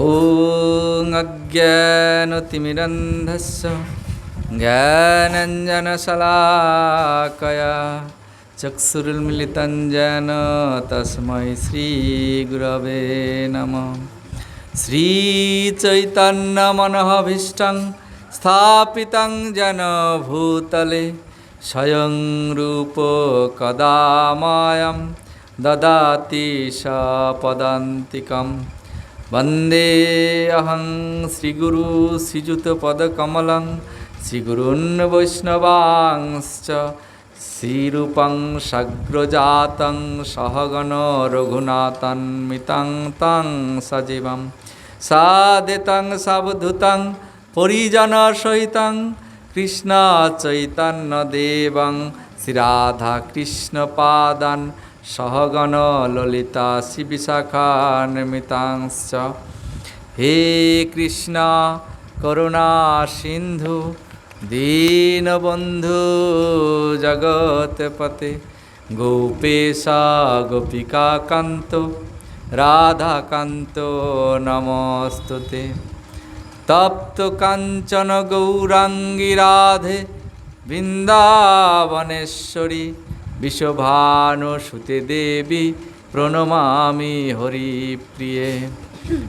ॐ अज्ञानतिमिरन्धस्य ज्ञानञ्जनशलाकया चक्षुरुन्मिलितं येन तस्मै श्रीगुरवे नमः श्रीचैतन्यमनःभीष्टं स्थापितं येन भूतले स्वयं रूप कदा मायं ददाति स पदान्तिकम् वन्देऽहं श्रीगुरु श्रीयुतपदकमलं श्रीगुरून् वैष्णवांश्च श्रीरूपं सग्रजातं सहगण रघुनाथन्मितं तं सजीवं सादितं सवधुतं परिजनसहितं कृष्णचैतन्यदेवं श्रीराधाकृष्णपादान् সহগণ ললিতা শিবিশাখা নির্মিতাংশ। হে কৃষ্ণ, করুণা সিন্ধু, দীনবন্ধু জগৎপতে, গোপেশ গোপিকা কান্ত রাধা কান্ত নমস্তুতে। তপ্ত কাঞ্চন গৌরাঙ্গী রাধে, বৃন্দাবনেশ্বরী বিশ্বভানুসুতে দেবী প্রণমামি হরিপ্রিয়ে।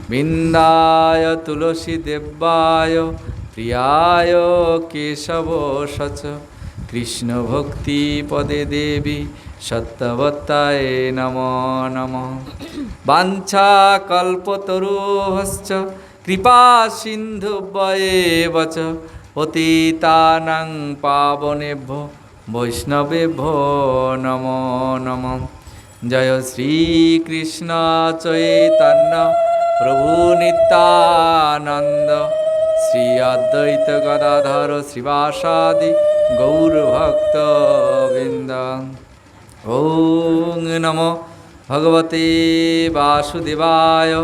বৃন্দায় তুলসী দেব্যায় প্রিয়ায় কেশব সচ। কৃষ্ণ ভক্তি পদে দেবী, সত্যবত্তায় নম নম। বাঞ্ছা কল্পতরুহশ্চ, কৃপা সিন্ধুবয়েব চ পতিতানাং পাবনেভ্য। বৈষ্ণবেভ্যো নমো নম। জয় শ্রীকৃষ্ণ চৈতন্য প্রভু নিত্যানন্দ। শ্রী অদ্বৈত গদাধর শ্রীবাসাদি গৌরভক্ত বৃন্দ ওং নমো ভগবতে বাসুদেবায়।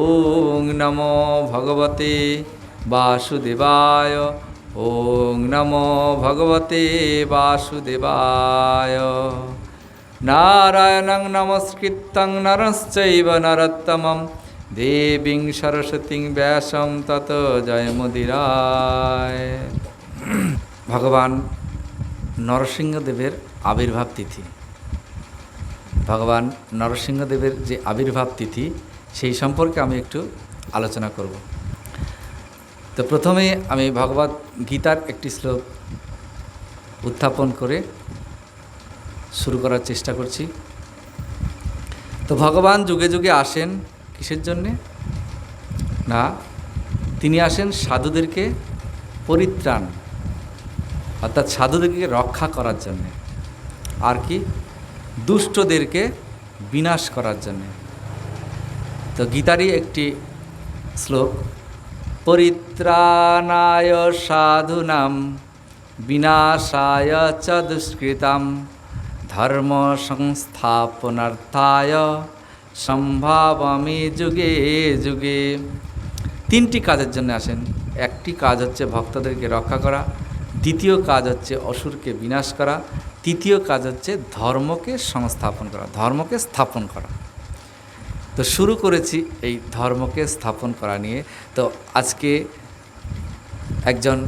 ওং নমো ভগবতে বাসুদেবায়। ওং নমো ভগবতে বাসুদেবায়। নারায়ণং নমস্কৃত্যং নরশ্চৈব নরোত্তমম। দেবীং সরস্বতীং ব্যাসম তত জয়মুদিরায় ভগবান নরসিংহদেবের আবির্ভাব তিথি। ভগবান নরসিংহদেবের যে আবির্ভাব তিথি, সেই সম্পর্কে আমি একটু আলোচনা করব। তো প্রথমে আমি ভগবত গীতার একটি শ্লোক উত্থাপন করে শুরু করার চেষ্টা করছি। তো ভগবান যুগে যুগে আসেন কিসের জন্যে? না, তিনি আসেন সাধুদেরকে পরিত্রাণ, অর্থাৎ সাধুদেরকে রক্ষা করার জন্যে, আর কি দুষ্টদেরকে বিনাশ করার জন্যে। তো গীতারই একটি শ্লোক পরিত্রাণায় সাধুনাম, বিনাশায় চ দুষ্কৃতাম ধর্ম সংস্থাপনার্থায় সম্ভাবামি যুগে যুগে। তিনটি কাজের জন্য আসেন। একটি কাজ হচ্ছে ভক্তদেরকে রক্ষা করা, দ্বিতীয় কাজ হচ্ছে অসুরকে বিনাশ করা, তৃতীয় কাজ হচ্ছে ধর্মকে সংস্থাপন করা, ধর্মকে স্থাপন করা। তো শুরু করেছি এই ধর্মকে স্থাপন করা নিয়ে। তো আজকে একজন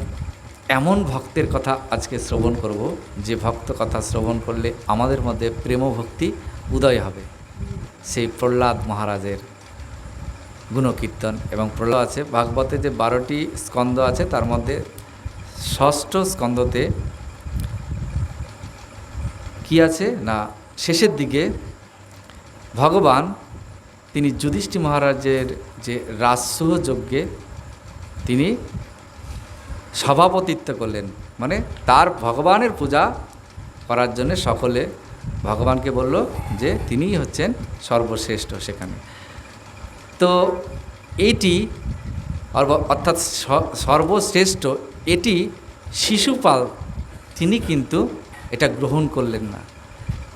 এমন ভক্তের কথা আজকে শ্রবণ করব, যে ভক্ত কথা শ্রবণ করলে আমাদের মধ্যে প্রেম ভক্তি উদয় হবে। সেই প্রহ্লাদ মহারাজের গুণকীর্তন এবং প্রহ্লাদ আছে, ভাগবতে যে বারোটি স্কন্দ আছে, তার মধ্যে ষষ্ঠ স্কন্দতে কি আছে না, শেষের দিকে ভগবান তিনি যুধিষ্ঠি মহারাজের যে রাজসহ যজ্ঞে তিনি সভাপতিত্ব করলেন। মানে তার ভগবানের পূজা করার জন্য সকলে ভগবানকে বলল যে তিনিই হচ্ছেন সর্বশ্রেষ্ঠ সেখানে। তো এটি অর্থাৎ সর্বশ্রেষ্ঠ এটি শিশুপাল তিনি কিন্তু এটা গ্রহণ করলেন না।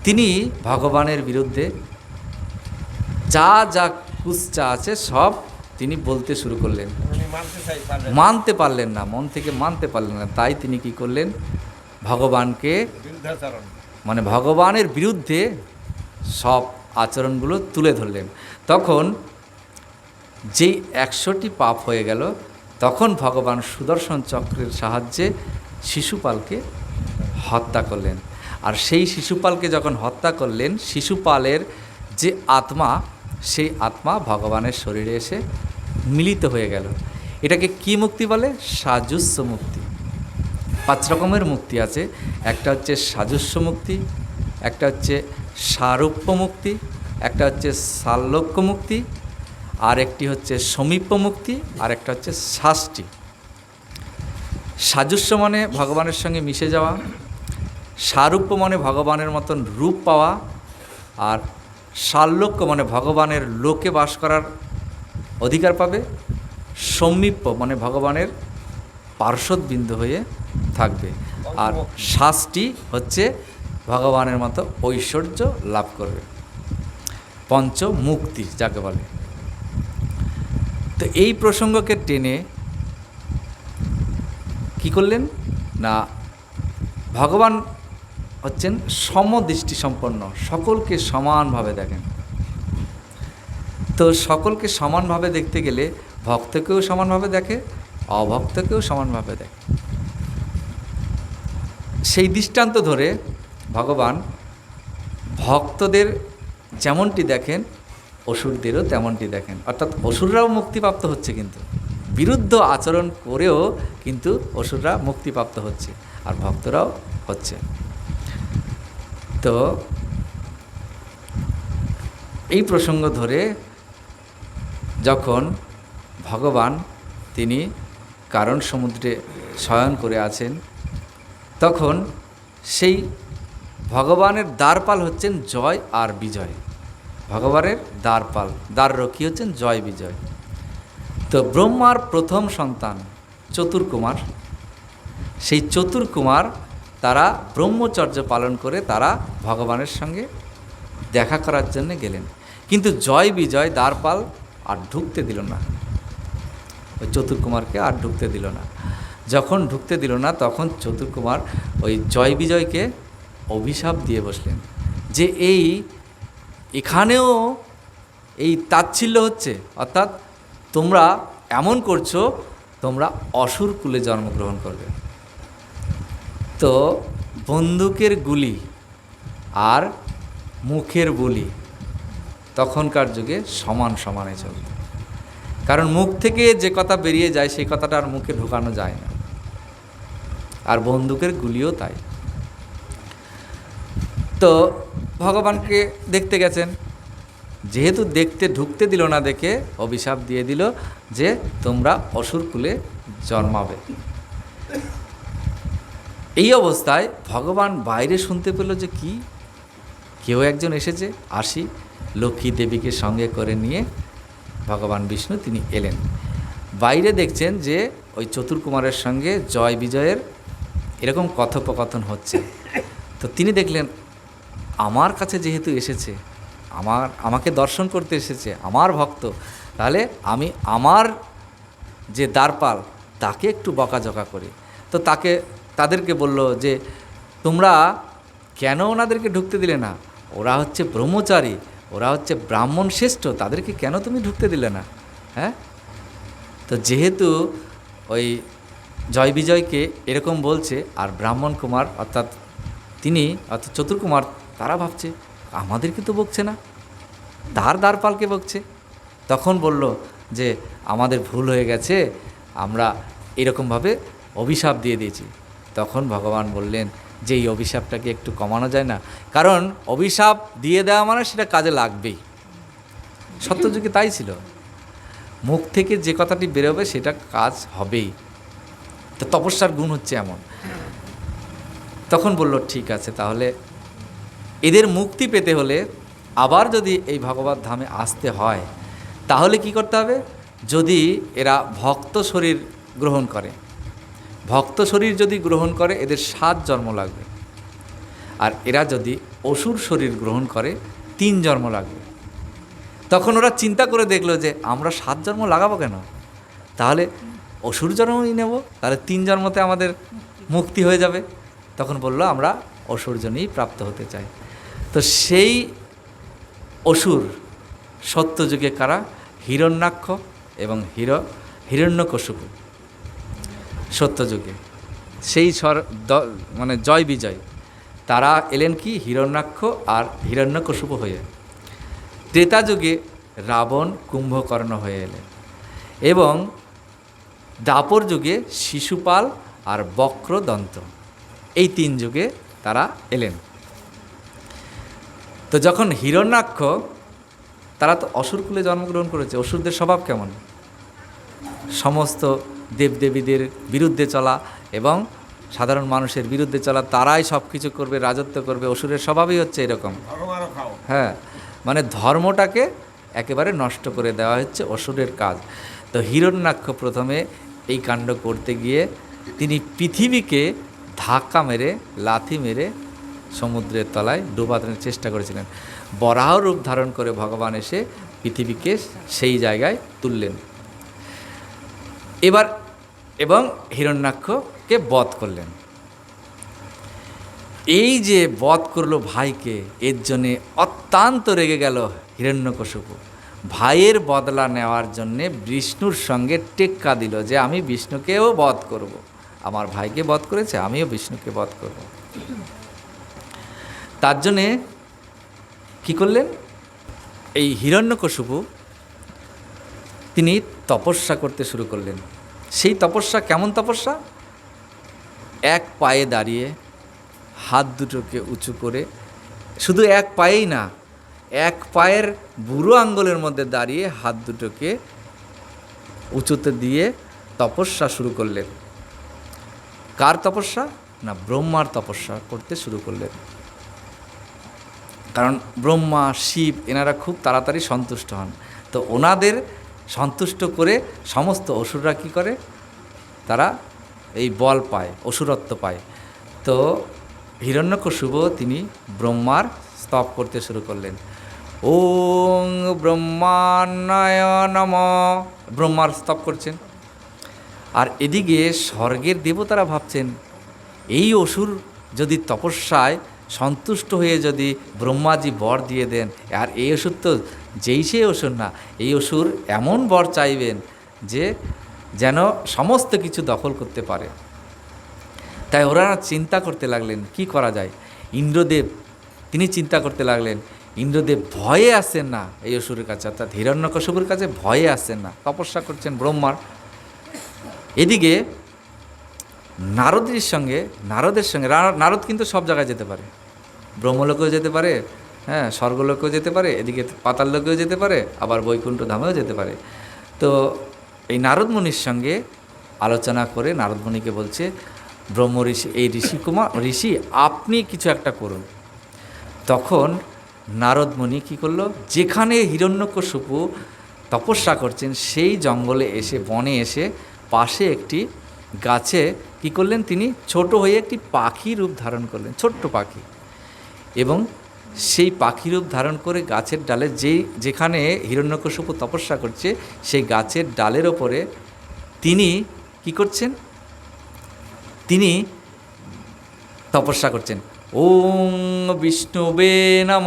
তিনি ভগবানের বিরুদ্ধে যা যা কুচ্চা আছে সব তিনি বলতে শুরু করলেন। মানতে পারলেন না। মন থেকে মানতে পারলেন না। তাই তিনি কি করলেন? ভগবানকে মানে ভগবানের বিরুদ্ধে সব আচরণগুলো তুলে ধরলেন। তখন যেই একশোটি পাপ হয়ে গেল তখন ভগবান সুদর্শন চক্রের সাহায্যে শিশুপালকে হত্যা করলেন। আর সেই শিশুপালকে যখন হত্যা করলেন শিশুপালের যে আত্মা সেই আত্মা ভগবানের শরীরে এসে মিলিত হয়ে গেল। এটাকে কি মুক্তি বলে? সাজুস্য মুক্তি। পাঁচ রকমের মুক্তি আছে। একটা হচ্ছে সাজস্য মুক্তি, একটা হচ্ছে সারূপ্য মুক্তি, একটা হচ্ছে সাল্লক্য মুক্তি, আর একটি হচ্ছে সমীপ্য মুক্তি, আর একটা হচ্ছে শাস্তি। সাজস্য মানে ভগবানের সঙ্গে মিশে যাওয়া, সারূপ্য মানে ভগবানের মতন রূপ পাওয়া, আর সাল্লক্য মানে ভগবানের লোকে বাস করার অধিকার পাবে, সমীপ্য মানে ভগবানের পার্শ্বদ বিন্দু হয়ে থাকবে। আর শাস্তি হচ্ছে ভগবানের মতো ঐশ্বর্য লাভ করবে। পঞ্চ মুক্তি যাকে বলে। তো এই প্রসঙ্গকে টেনে কি করলেন? না, ভগবান হচ্ছেন সমদৃষ্টি সম্পন্ন, সকলকে সমানভাবে দেখেন। তো সকলকে সমানভাবে দেখতে গেলে ভক্তকেও সমানভাবে দেখে, অভক্তকেও সমানভাবে দেখে। সেই দৃষ্টান্ত ধরে ভগবান ভক্তদের যেমনটি দেখেন, অসুরদেরও তেমনটি দেখেন। অর্থাৎ অসুররাও মুক্তিপ্রাপ্ত হচ্ছে কিন্তু। বিরুদ্ধ আচরণ করেও কিন্তু অসুররা মুক্তিপ্রাপ্ত হচ্ছে, আর ভক্তরাও হচ্ছে। তো এই প্রসঙ্গ ধরে যখন ভগবান তিনি কারণ সমুদ্রে শয়ন করে আছেন, তখন সেই ভগবানের দ্বারপাল হচ্ছেন জয় আর বিজয়। ভগবানের দ্বারপাল দ্বার দ্বাররক্ষী হচ্ছেন জয় বিজয়। তো ব্রহ্মার প্রথম সন্তান চতুর্কুমার, সেই চতুর্কুমার তারা ব্রহ্মচর্য পালন করে তারা ভগবানের সঙ্গে দেখা করার জন্য গেলেন। কিন্তু জয় বিজয় দ্বারপাল আর ঢুকতে দিল না। ওই চতুর্কুমারকে আর ঢুকতে দিল না। যখন ঢুকতে দিল না, তখন চতুর্কুমার ওই জয় বিজয়কে অভিশাপ দিয়ে বসলেন যে এই এখানেও এই তাচ্ছিল্য হচ্ছে। অর্থাৎ তোমরা এমন করছ, তোমরা অসুর কুলে জন্মগ্রহণ করবে। তো বন্দুকের গুলি আর মুখের বুলি তখনকার যুগে সমান সমানে চলত। কারণ মুখ থেকে যে কথা বেরিয়ে যায়, সেই কথাটা আর মুখে ঢোকানো যায় না। আর বন্দুকের গুলিও তাই। তো ভগবানকে দেখতে গেছেন। যেহেতু দেখতে, ঢুকতে দিল না দেখে, অভিশাপ দিয়ে দিল যে তোমরা অসুর কুলে জন্মাবে। এই অবস্থায় ভগবান বাইরে শুনতে পেল যে কি? কেউ একজন এসেছে, আসি, লক্ষ্মী দেবীকে সঙ্গে করে নিয়ে ভগবান বিষ্ণু তিনি এলেন। বাইরে দেখছেন যে ওই চতুর্কুমারের সঙ্গে জয় বিজয়ের এরকম কথোপকথন হচ্ছে। তো তিনি দেখলেন, আমার কাছে যেহেতু এসেছে, আমার, আমাকে দর্শন করতে এসেছে, আমার ভক্ত, তাহলে আমি আমার যে দ্বারপাল, তাকে একটু বকাঝকা করি। তো তাকে তাদেরকে বলল যে, তোমরা কেন ওনাদেরকে ঢুকতে দিলে না? ওরা হচ্ছে ব্রহ্মচারী, ওরা হচ্ছে ব্রাহ্মণ শ্রেষ্ঠ, তাদেরকে কেন তুমি ঢুকতে দিলে না? হ্যাঁ? তো যেহেতু ওই জয় বিজয়কে এরকম বলছে, আর ব্রাহ্মণ কুমার অর্থাৎ তিনি, অর্থাৎ চতুর্কুমার তারা ভাবছে, আমাদেরকে তো বকছে না। তার দ্বারপালকে বকছে। তখন বলল যে, আমাদের ভুল হয়ে গেছে, আমরা এরকমভাবে অভিশাপ দিয়ে দিয়েছি। তখন ভগবান বললেন যে এই অভিশাপটাকে একটু কমানো যায় না। কারণ অভিশাপ দিয়ে দেওয়া মানে সেটা কাজে লাগবেই। সত্যযুগে তাই ছিল। মুখ থেকে যে কথাটি বেরোবে সেটা কাজ হবেই। তো তপস্যার গুণ হচ্ছে এমন। তখন বলল, ঠিক আছে, তাহলে এদের মুক্তি পেতে হলে আবার যদি এই ভগবত ধামে আসতে হয়, তাহলে কি করতে হবে? যদি এরা ভক্ত শরীর গ্রহণ করে ভক্ত শরীর যদি গ্রহণ করে, এদের সাত জন্ম লাগবে। আর এরা যদি অসুর শরীর গ্রহণ করে, তিন জন্ম লাগবে। তখন ওরা চিন্তা করে দেখল যে, আমরা সাত জন্ম লাগাবো কেন? তাহলে অসুর জন্মই নেব, তাহলে তিন জন্মতে আমাদের মুক্তি হয়ে যাবে। তখন বলল, আমরা অসুর জন্যই প্রাপ্ত হতে চাই। তো সেই অসুর সত্যযুগে কারা? হিরণ্যাক্ষ এবং হির, হিরণ্যকশুপু। সত্যযুগে। সেই স্বর মানে জয় বিজয়। তারা এলেন কি? হিরণ্যাক্ষ আর হিরণ্যকশুপ হয়ে। ত্রেতা যুগে রাবণ কুম্ভকর্ণ হয়ে এলেন এবং দাপর যুগে শিশুপাল আর বক্রদন্ত। এই তিন যুগে তারা এলেন। তো যখন হিরণ্যাক্ষ, তারা তো অসুরকুলে জন্মগ্রহণ করেছে, অসুরদের স্বভাব কেমন? সমস্ত দেবদেবীদের বিরুদ্ধে চলা এবং সাধারণ মানুষের বিরুদ্ধে চলা তারাই সব কিছু করবে রাজত্ব করবে অসুরের স্বভাবই হচ্ছে এরকম। হ্যাঁ মানে ধর্মটাকে একেবারে নষ্ট করে দেওয়া হচ্ছে অসুরের কাজ। তো হিরণ্যাক্ষ প্রথমে এই কাণ্ড করতে গিয়ে তিনি পৃথিবীকে ধাক্কা মেরে লাথি মেরে সমুদ্রের তলায় ডুবানোর চেষ্টা করেছিলেন। বরাহ রূপ ধারণ করে ভগবান এসে পৃথিবীকে সেই জায়গায় তুললেন। এবার এবং হিরণ্যাক্ষকে বধ করলেন এই যে বধ করল ভাইকে, এর জন্যে অত্যন্ত রেগে গেল হিরণ্যকশিপু ভাইয়ের বদলা নেওয়ার জন্যে বিষ্ণুর সঙ্গে টেক্কা দিল যে, আমি বিষ্ণুকেও বধ করব। আমার ভাইকে বধ করেছে, আমিও বিষ্ণুকে বধ করব। তার জন্যে কী করলেন এই হিরণ্যকশিপু, তিনি তপস্যা করতে শুরু করলেন। সেই তপস্যা কেমন তপস্যা? এক পায়ে দাঁড়িয়ে হাত দুটোকে উঁচু করে, শুধু এক পায়েই না, এক পায়ের বুড়ো আঙ্গুলের মধ্যে দাঁড়িয়ে হাত দুটোকে উঁচুতে দিয়ে তপস্যা শুরু করলেন। কার তপস্যা? না, ব্রহ্মার তপস্যা করতে শুরু করলেন। কারণ ব্রহ্মা, শিব, এনারা খুব তাড়াতাড়ি সন্তুষ্ট হন। তো ওনাদের সন্তুষ্ট করে সমস্ত অসুররা কী করে? তারা এই বল পায়, অসুরত্ব পায়। তো হিরণ্যকশুভ তিনি ব্রহ্মার স্তব করতে শুরু করলেন। ওং ব্রহ্মান্নায় নম। ব্রহ্মার স্তব করছেন। আর এদিকে স্বর্গের দেবতারা ভাবছেন, এই অসুর যদি তপস্যায় সন্তুষ্ট হয়ে যদি ব্রহ্মাজি বর দিয়ে দেন, আর এই অসুর তো যেই সেই অসুর না, এই অসুর এমন বর চাইবেন যে যেন সমস্ত কিছু দখল করতে পারে। তাই ওরা চিন্তা করতে লাগলেন, কি করা যায়? ইন্দ্রদেব, তিনি চিন্তা করতে লাগলেন, ইন্দ্রদেব ভয়ে আসছেন না এই অসুরের কাছে, অর্থাৎ হিরণ্যকশুপুর কাছে ভয়ে আসছেন না, তপস্যা করছেন ব্রহ্মার। এদিকে নারদের সঙ্গে নারদের সঙ্গে নারদ কিন্তু সব জায়গায় যেতে পারে, ব্রহ্মলোকেও যেতে পারে হ্যাঁ স্বর্গলোকেও যেতে পারে, এদিকে পাতাল লোকেও যেতে পারে, আবার বৈকুণ্ঠ ধামেও যেতে পারে। তো এই নারদ মুনির সঙ্গে আলোচনা করে নারদ মুনিকে বলছে, ব্রহ্ম ঋষি, এই ঋষি কুমার, ঋষি, আপনি কিছু একটা করুন। তখন নারদ মুনি কী করল, যেখানে হিরণ্যকশিপু তপস্যা করছেন, সেই জঙ্গলে এসে, বনে এসে পাশে একটি গাছে কি করলেন তিনি, ছোট হয়ে একটি পাখি রূপ ধারণ করলেন, ছোট্ট পাখি। এবং সেই পাখি রূপ ধারণ করে গাছের ডালে যেই, যেখানে হিরণ্যকশিপু তপস্যা করছে, সেই গাছের ডালের ওপরে তিনি কি করছেন? তিনি তপস্যা করছেন। ওং বিষ্ণুবে নম,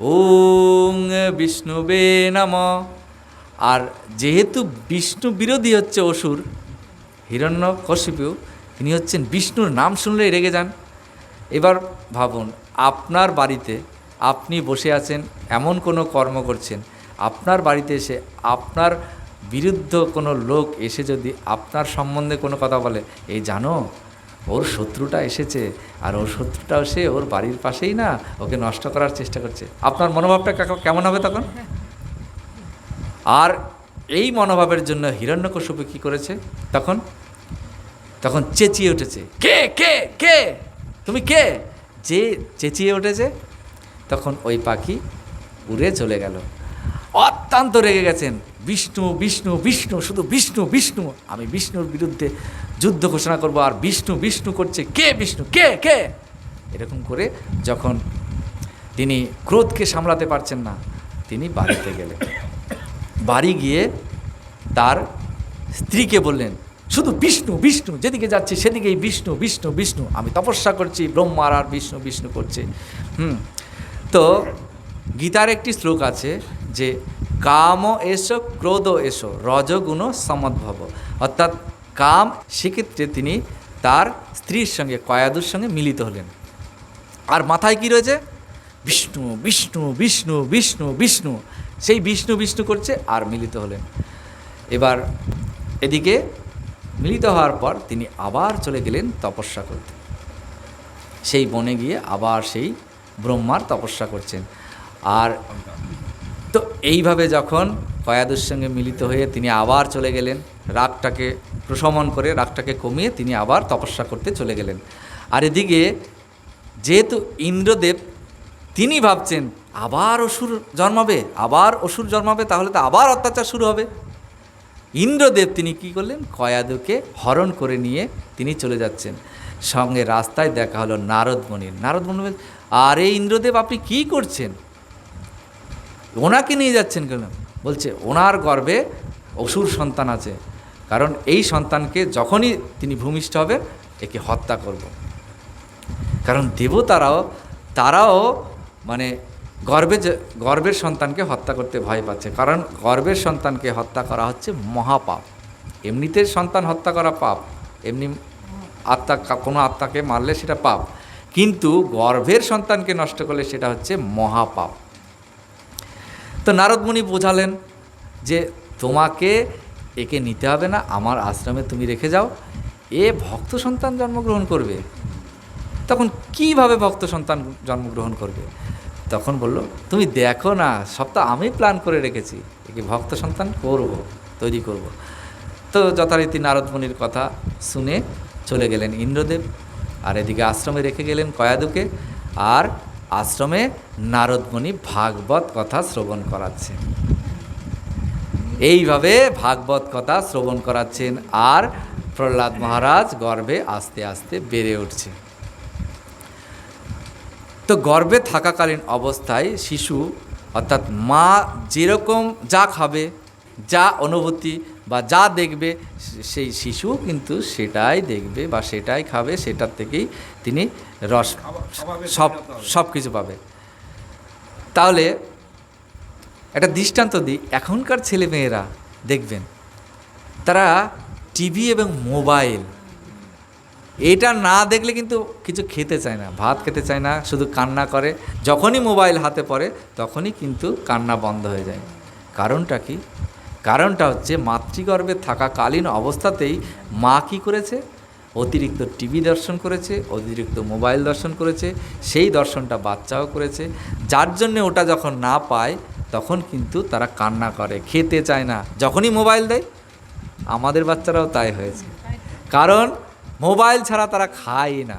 ওং বিষ্ণুবে নম। আর যেহেতু বিষ্ণু বিরোধী হচ্ছে অসুর হিরণ্য কশিপু তিনি হচ্ছেন বিষ্ণুর নাম শুনলেই রেগে যান। এবার ভাবুন আপনার বাড়িতে আপনি বসে আছেন, এমন কোনো কর্ম করছেন, আপনার বাড়িতে এসে আপনার বিরুদ্ধ কোনো লোক এসে যদি আপনার সম্বন্ধে কোনো কথা বলে, এই জানো, ওর শত্রুটা এসেছে, আর ওর শত্রুটা এসে ওর বাড়ির পাশেই না, ওকে নষ্ট করার চেষ্টা করছে। আপনার মনোভাবটা কেমন হবে তখন? আর এই মনোভাবের জন্য হিরণ্যকশিপু কী করেছে তখন? তখন চেঁচিয়ে উঠেছে, কে কে কে? তুমি কে? যে চেঁচিয়ে উঠেছে, তখন ওই পাখি উড়ে চলে গেল। অত্যন্ত রেগে গেছেন। বিষ্ণু বিষ্ণু বিষ্ণু, শুধু বিষ্ণু বিষ্ণু। আমি বিষ্ণুর বিরুদ্ধে যুদ্ধ ঘোষণা করব আর বিষ্ণু বিষ্ণু করছে কে বিষ্ণু? কে কে? এরকম করে যখন তিনি ক্রোধকে সামলাতে পারছেন না, তিনি বাড়িতে গেলেন। বাড়ি গিয়ে তার স্ত্রীকে বললেন শুধু বিষ্ণু বিষ্ণু, যেদিকে যাচ্ছি সেদিকেই বিষ্ণু বিষ্ণু বিষ্ণু। আমি তপস্যা করছি ব্রহ্মার আর বিষ্ণু বিষ্ণু করছে। হুম। তো গীতার একটি শ্লোক আছে যে, কাম এসো, ক্রোধ এসো রজগুণ সমদ্ভব। অর্থাৎ কাম, সেক্ষেত্রে তিনি তার স্ত্রীর সঙ্গে, কয়াদুর সঙ্গে মিলিত হলেন। আর মাথায় কি রয়েছে? বিষ্ণু বিষ্ণু বিষ্ণু বিষ্ণু বিষ্ণু। সেই বিষ্ণু বিষ্ণু করছে আর মিলিত হলেন। এবার এদিকে মিলিত হওয়ার পর তিনি আবার চলে গেলেন তপস্যা করতে। সেই বনে গিয়ে আবার সেই ব্রহ্মার তপস্যা করছেন। আর তো এইভাবে যখন কয়াদুর সঙ্গে মিলিত হয়ে তিনি আবার চলে গেলেন, রাগটাকে প্রশমন করে, রাগটাকে কমিয়ে তিনি আবার তপস্যা করতে চলে গেলেন। আর এদিকে যেহেতু ইন্দ্রদেব, তিনি ভাবছেন, আবার অসুর জন্মাবে, আবার অসুর জন্মাবে, তাহলে তো আবার অত্যাচার শুরু হবে। ইন্দ্রদেব তিনি কি করলেন? কয়াদুকে হরণ করে নিয়ে তিনি চলে যাচ্ছেন। সঙ্গে রাস্তায় দেখা হলো নারদমণির নারদমণি বলছে, আরে ইন্দ্রদেব আপনি কি করছেন? ওনাকে নিয়ে যাচ্ছেন কেন? বলছে ওনার গর্ভে অসুর সন্তান আছে। কারণ এই সন্তানকে যখনই তিনি ভূমিষ্ঠ হবে একে হত্যা করব। কারণ দেবতারাও তারাও মানে গর্বে গর্ভের সন্তানকে হত্যা করতে ভয় পাচ্ছে। কারণ গর্বের সন্তানকে হত্যা করা হচ্ছে মহাপাপ। এমনিতে সন্তান হত্যা করা পাপ। এমনি আত্মা, কোনো আত্মাকে মারলে সেটা পাপ। কিন্তু গর্ভের সন্তানকে নষ্ট করলে সেটা হচ্ছে মহাপাপ। তো নারদমণি বোঝালেন যে, তোমাকে একে নিতে হবে না, আমার আশ্রমে তুমি রেখে যাও। এ ভক্ত সন্তান জন্মগ্রহণ করবে। তখন কীভাবে ভক্ত সন্তান জন্মগ্রহণ করবে? তখন বলল, তুমি দেখো না, সব তো আমি প্ল্যান করে রেখেছি। একে ভক্ত সন্তান? করব, তৈরি করব। তো যথারীতি নারদমণির কথা শুনে চলে গেলেন ইন্দ্রদেব। আর এদিকে আশ্রমে রেখে গেলেন কয়াদুকে। আর আশ্রমে নারদমণি ভাগবত কথা শ্রবণ করাচ্ছে এইভাবে ভাগবত কথা শ্রবণ করাচ্ছেন। আর প্রহ্লাদ মহারাজ গর্বে আস্তে আস্তে বেড়ে উঠছে। তো গর্ভে থাকাকালীন অবস্থায় শিশু, অর্থাৎ মা যেরকম যা খাবে, যা অনুভূতি বা যা দেখবে, সেই শিশু কিন্তু সেটাই দেখবে বা সেটাই খাবে, সেটার থেকেই তিনি রস সব সব কিছু পাবে। তাহলে একটা দৃষ্টান্ত দিই, এখনকার ছেলেমেয়েরা দেখবেন, তারা টিভি এবং মোবাইল এটা না দেখলে কিন্তু কিছু খেতে চায় না, ভাত খেতে চায় না, শুধু কান্না করে। যখনই মোবাইল হাতে পড়ে, তখনই কিন্তু কান্না বন্ধ হয়ে যায়। কারণটা কি? কারণটা হচ্ছে মাতৃগর্ভে থাকাকালীন অবস্থাতেই মা কি করেছে? অতিরিক্ত টিভি দর্শন করেছে, অতিরিক্ত মোবাইল দর্শন করেছে, সেই দর্শনটা বাচ্চাও করেছে। যার জন্যে ওটা যখন না পায়, তখন কিন্তু তারা কান্না করে, খেতে চায় না। যখনই মোবাইল দেয়, আমাদের বাচ্চারাও তাই হয়েছে। কারণ মোবাইল ছাড়া তারা খায় না।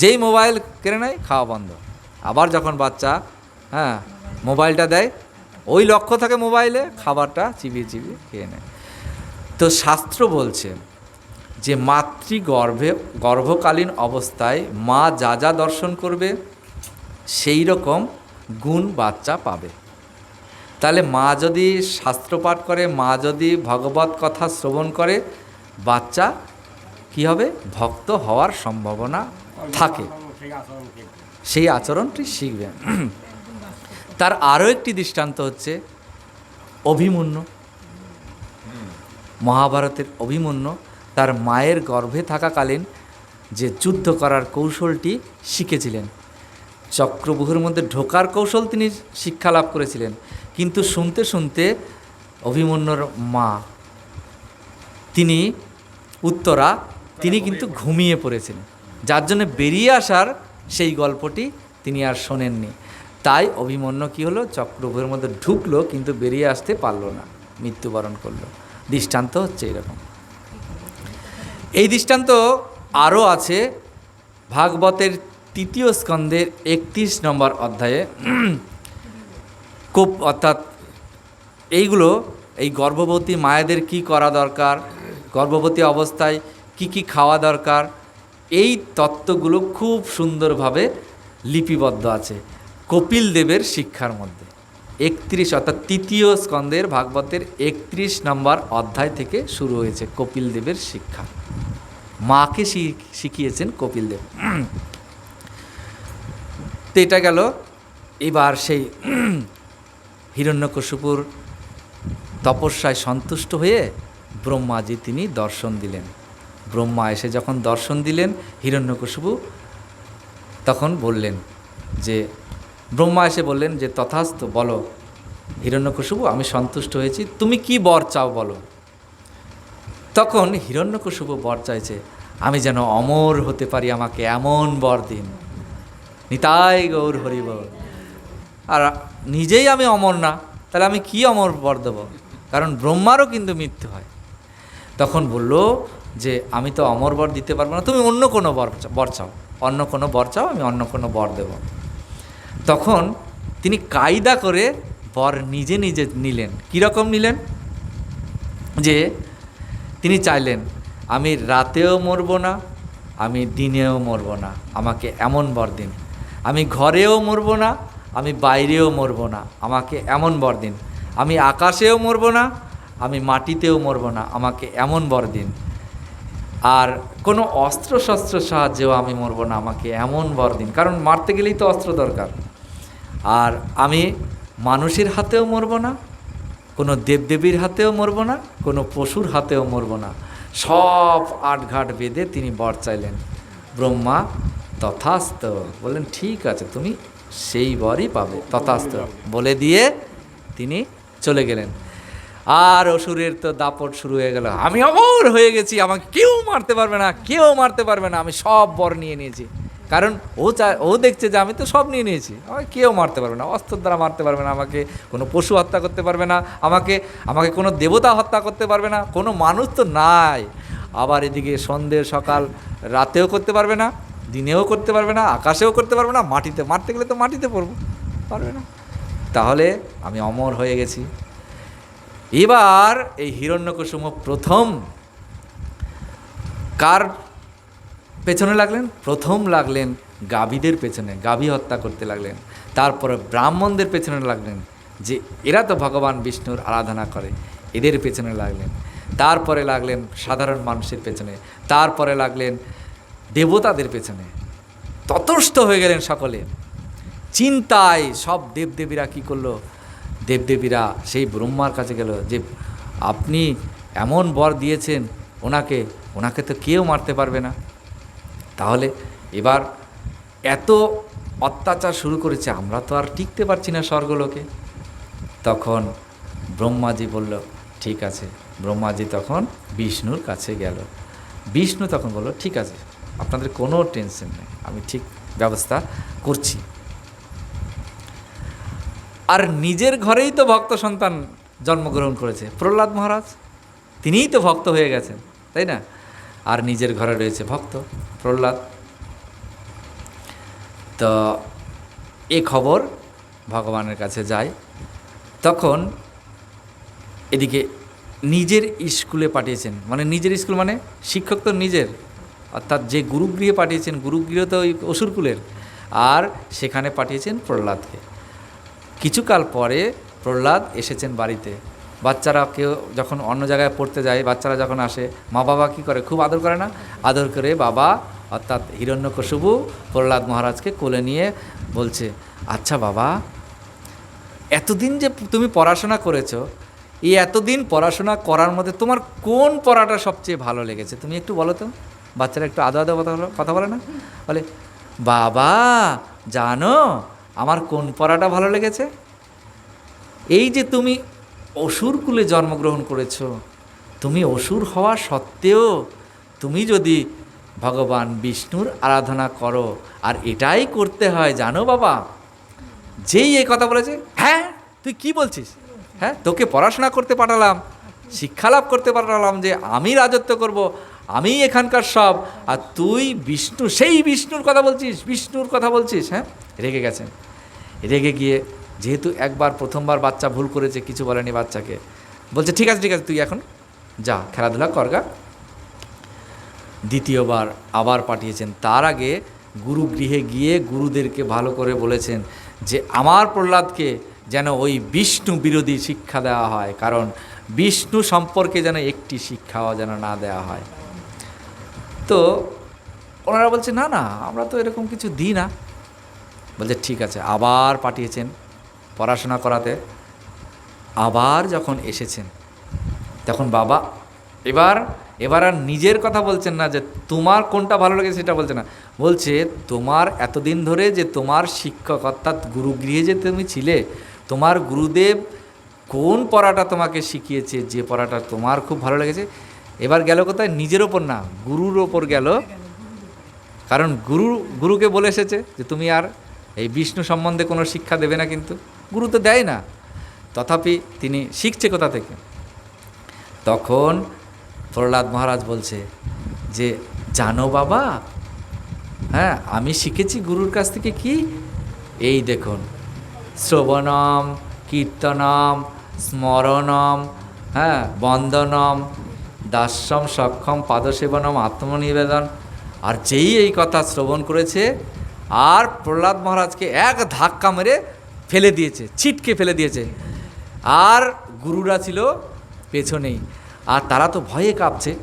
যেই মোবাইল কেড়ে নেয়, খাওয়া বন্ধ। আবার যখন বাচ্চা হ্যাঁ মোবাইলটা দেয়, ওই লক্ষ্য থাকে মোবাইলে, খাবারটা চিবিয়ে চিবিয়ে খেয়ে নেয়। তো শাস্ত্র বলছে যে, মাতৃগর্ভে, গর্ভকালীন অবস্থায় মা যা যা দর্শন করবে, সেই রকম গুণ বাচ্চা পাবে। তাহলে মা যদি শাস্ত্রপাঠ করে, মা যদি ভগবত কথা শ্রবণ করে, বাচ্চা কি হবে? ভক্ত হওয়ার সম্ভাবনা থাকে। সেই আচরণটি শিখবে তার আরও একটি দৃষ্টান্ত হচ্ছে অভিমন্যু। মহাভারতের অভিমন্যু, তার মায়ের গর্ভে থাকাকালীন যে যুদ্ধ করার কৌশলটি শিখেছিলেন। চক্রবুহের মধ্যে ঢোকার কৌশল তিনি শিক্ষা লাভ করেছিলেন। কিন্তু শুনতে শুনতে অভিমন্যুর মা, তিনি উত্তরা তিনি কিন্তু ঘুমিয়ে পড়েছিলেন যার জন্য বেরিয়ে আসার সেই গল্পটি তিনি আর শোনেননি। তাই অভিমন্যু কী হলো? চক্রভূহের মধ্যে ঢুকলো, কিন্তু বেরিয়ে আসতে পারল না। মৃত্যুবরণ করল। দৃষ্টান্ত হচ্ছে এরকম। এই দৃষ্টান্ত আরও আছে ভাগবতের তৃতীয় স্কন্ধের একত্রিশ নম্বর অধ্যায়ে। কোপ অর্থাৎ এইগুলো, এই গর্ভবতী মায়েদের কি করা দরকার, গর্ভবতী অবস্থায় কি কি খাওয়া দরকার, এই তত্ত্বগুলো খুব সুন্দরভাবে লিপিবদ্ধ আছে কপিল দেবের শিক্ষার মধ্যে। একত্রিশ অর্থাৎ তৃতীয় স্কন্দের ভাগবতের একত্রিশ নম্বর অধ্যায় থেকে শুরু হয়েছে কপিল দেবের শিক্ষা। মাকে শিখিয়েছেন কপিল দেব। তো এটা গেল, এবার সেই হিরণ্যকশিপুর তপস্যায় সন্তুষ্ট হয়ে ব্রহ্মাজি তিনি দর্শন দিলেন। ব্রহ্মা এসে যখন দর্শন দিলেন হিরণ্যকশিপু, তখন বললেন যে, ব্রহ্মা এসে বললেন যে, তথাস্ত, বলো, হিরণ্যকশিপু, আমি সন্তুষ্ট হয়েছি, তুমি কি বর চাও বলো? তখন হিরণ্যকশিপু বর চাইছে, আমি যেন অমর হতে পারি আমাকে এমন বর দিন। নিতাই গৌর হরিব। আর নিজেই আমি অমর না, তাহলে আমি কি অমর বর দেবো? কারণ ব্রহ্মারও কিন্তু মৃত্যু হয়। তখন বলল যে আমি তো অমর বর দিতে পারব না, তুমি অন্য কোনো বর বর চাও। অন্য কোনো বর চাও, আমি অন্য কোনো বর দেব। তখন তিনি কায়দা করে বর নিজে নিজে নিলেন। কীরকম নিলেন? যে তিনি চাইলেন, আমি রাতেও মরব না, আমি দিনেও মরব না, আমাকে এমন বর দিন। আমি ঘরেও মরব না, আমি বাইরেও মরব না, আমাকে এমন বর দিন। আমি আকাশেও মরব না, আমি মাটিতেও মরব না, আমাকে এমন বর দিন। আর কোনো অস্ত্র শস্ত্র সাহায্যেও আমি মরব না আমাকে এমন বর দিন। কারণ মারতে গেলেই তো অস্ত্র দরকার। আর আমি মানুষের হাতেও মরব না, কোনো দেবদেবীর হাতেও মরব না, কোনো পশুর হাতেও মরব না। সব আটঘাট বেঁধে তিনি বর চাইলেন। ব্রহ্মা, তথাস্ত। বললেন, ঠিক আছে, তুমি সেই বরই পাবে, তথাস্ত। বলে দিয়ে তিনি চলে গেলেন। আর অসুরের তো দাপট শুরু হয়ে গেল। আমি অমর হয়ে গেছি, আমাকে কেউ মারতে পারবে না, কেউ মারতে পারবে না, আমি সব বর নিয়ে নিয়েছি। কারণ ও চা, ও দেখছে যে আমি তো সব নিয়ে নিয়েছি, আমাকে কেউ মারতে পারবে না অস্ত্র দ্বারা মারতে পারবে না, আমাকে কোনো পশু হত্যা করতে পারবে না, আমাকে আমাকে কোনো দেবতা হত্যা করতে পারবে না, কোনো মানুষ তো নাই। আবার এদিকে সন্ধ্যে সকাল, রাতেও করতে পারবে না, দিনেও করতে পারবে না, আকাশেও করতে পারবে না, মাটিতে, মারতে গেলে তো মাটিতে পড়ব, পারবে না। তাহলে আমি অমর হয়ে গেছি। এবার এই হিরণ্যকুসুম প্রথম কার পেছনে লাগলেন? প্রথম লাগলেন গাভীদের পেছনে, গাভী হত্যা করতে লাগলেন। তারপরে ব্রাহ্মণদের পেছনে লাগলেন যে এরা তো ভগবান বিষ্ণুর আরাধনা করে, এদের পেছনে লাগলেন। তারপরে লাগলেন সাধারণ মানুষের পেছনে, তারপরে লাগলেন দেবতাদের পেছনে। ততস্থ হয়ে গেলেন সকলে। চিন্তায় সব দেবদেবীরা কী করল? দেবদেবীরা সেই ব্রহ্মার কাছে গেল যে আপনি এমন বর দিয়েছেন, ওনাকে ওনাকে তো কেউ মারতে পারবে না। তাহলে এবার এত অত্যাচার শুরু করেছে, আমরা তো আর টিকতে পারছি না স্বর্গলোকে। তখন ব্রহ্মাজি বলল, ঠিক আছে। ব্রহ্মাজি তখন বিষ্ণুর কাছে গেল। বিষ্ণু তখন বলল, ঠিক আছে, আপনাদের কোনো টেনশন নেই, আমি ঠিক ব্যবস্থা করছি। আর নিজের ঘরেই তো ভক্ত সন্তান জন্মগ্রহণ করেছে। প্রহ্লাদ মহারাজ, তিনিই তো ভক্ত হয়ে গেছেন, তাই না? আর নিজের ঘরে রয়েছে ভক্ত প্রহ্লাদ। তো এ খবর ভগবানের কাছে যায়। তখন এদিকে নিজের স্কুলে পাঠিয়েছেন। মানে নিজের স্কুল মানে শিক্ষক তো নিজের, অর্থাৎ যে গুরুগৃহে পাঠিয়েছেন, গুরুগৃহ তো ওই অসুরকুলের, আর সেখানে পাঠিয়েছেন প্রহ্লাদকে। কিছুকাল পরে প্রহ্লাদ এসেছেন বাড়িতে। বাচ্চারা কেউ যখন অন্য জায়গায় পড়তে যায়, বাচ্চারা যখন আসে মা বাবা কী করে? খুব আদর করে না? আদর করে বাবা, অর্থাৎ হিরণ্যকশিপু প্রহ্লাদ মহারাজকে কোলে নিয়ে বলছে আচ্ছা বাবা, এতদিন যে তুমি পড়াশোনা করেছ, এই এতদিন পড়াশোনা করার মধ্যে তোমার কোন পড়াটা সবচেয়ে ভালো লেগেছে? তুমি একটু বলো তো। বাচ্চারা একটু আদো আদো কথা কথা বলে না? বলে, বাবা, জানো আমার কোন পড়াটা ভালো লেগেছে? এই যে তুমি অসুর কুলে জন্মগ্রহণ করেছ, তুমি অসুর হওয়া সত্ত্বেও তুমি যদি ভগবান বিষ্ণুর আরাধনা করো, আর এটাই করতে হয়, জানো বাবা? যেই এই কথা বলেছে হ্যাঁ তুই কি বলছিস? হ্যাঁ তোকে পড়াশোনা করতে পাঠালাম, শিক্ষা লাভ করতে পাঠালাম যে আমি রাজত্ব করব, আমি এখানকার সব, আর তুই বিষ্ণু, সেই বিষ্ণুর কথা বলছিস, বিষ্ণুর কথা বলছিস হ্যাঁ? রেগে গেছেন। রেগে গিয়ে যেহেতু একবার, প্রথমবার বাচ্চা ভুল করেছে, কিছু বলেনি বাচ্চাকে। বলছে, ঠিক আছে ঠিক আছে, তুই এখন যা, খেলাধুলা করগা দ্বিতীয়বার আবার পাঠিয়েছেন। তার আগে গুরু গৃহে গিয়ে গুরুদেরকে ভালো করে বলেছেন যে, আমার প্রহ্লাদকে যেন ওই বিষ্ণু বিরোধী শিক্ষা দেওয়া হয়, কারণ বিষ্ণু সম্পর্কে যেন একটি শিক্ষাও যেন না দেওয়া হয়। তো ওনারা বলছে, না না, আমরা তো এরকম কিছু দিই না। বলছে, ঠিক আছে। আবার পাঠিয়েছেন পড়াশোনা করাতে। আবার যখন এসেছেন, তখন বাবা এবার এবার আর নিজের কথা বলছেন না যে তোমার কোনটা ভালো লেগেছে সেটা বলছে না। বলছে, তোমার এতদিন ধরে যে তোমার শিক্ষক অর্থাৎ গুরুগৃহে যে তুমি ছিলে, তোমার গুরুদেব কোন পড়াটা তোমাকে শিখিয়েছে? যে পড়াটা তোমার খুব ভালো লেগেছে। এবার গেল কোথায়? নিজের ওপর না, গুরুর ওপর গেল। কারণ গুরু, গুরুকে বলে এসেছে যে, তুমি আর এই বিষ্ণু সম্বন্ধে কোনো শিক্ষা দেবে না কিন্তু, গুরু তো দেয় না। তথাপি তিনি শিখছে কোথা থেকে? তখন প্রহ্লাদ মহারাজ বলছে যে, জানো বাবা হ্যাঁ আমি শিখেছি গুরুর কাছ থেকে কি? এই দেখুন, শ্রবণম, কীর্তনম, স্মরণম হ্যাঁ বন্দনম, দাস্যম, সক্ষম, পাদসেবনম, আত্মনিবেদন, আর যেই এই কথা শ্রবণ করেছে আর প্রহ্লাদ মহারাজকে এক ধাক্কা মেরে ফেলে দিয়েছে, ছিটকে ফেলে দিয়েছে। আর গুরুরা ছিল পেছনেই। আর তারা তো ভয়ে কাঁপছে।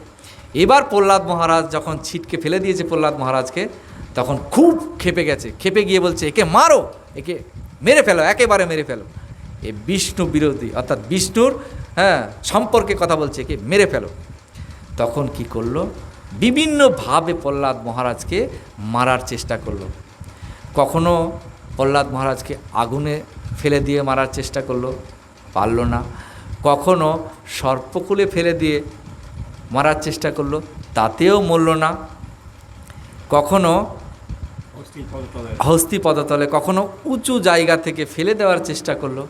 এবার প্রহ্লাদ মহারাজ যখন ছিটকে ফেলে দিয়েছে প্রহ্লাদ মহারাজকে, তখন খুব খেপে গেছে। খেপে গিয়ে বলছে, একে মারো, একে মেরে ফেলো, একেবারে মেরে ফেলো। এ বিষ্ণু বিরোধী, অর্থাৎ বিষ্ণুর হ্যাঁ সম্পর্কে কথা বলছে, একে মেরে ফেলো। তখন কি করল? বিভিন্নভাবে প্রহ্লাদ মহারাজকে মারার চেষ্টা করল। কখনো প্রহ্লাদ মহারাজকে আগুনে ফেলে দিয়ে মারার চেষ্টা করল? পারল না। কখনো সর্পকুলে ফেলে দিয়ে মারার চেষ্টা করল? তাতেও মরল না। কখনো হস্তি পদতলে। কখনো উঁচু জায়গা থেকে ফেলে দেওয়ার চেষ্টা করল?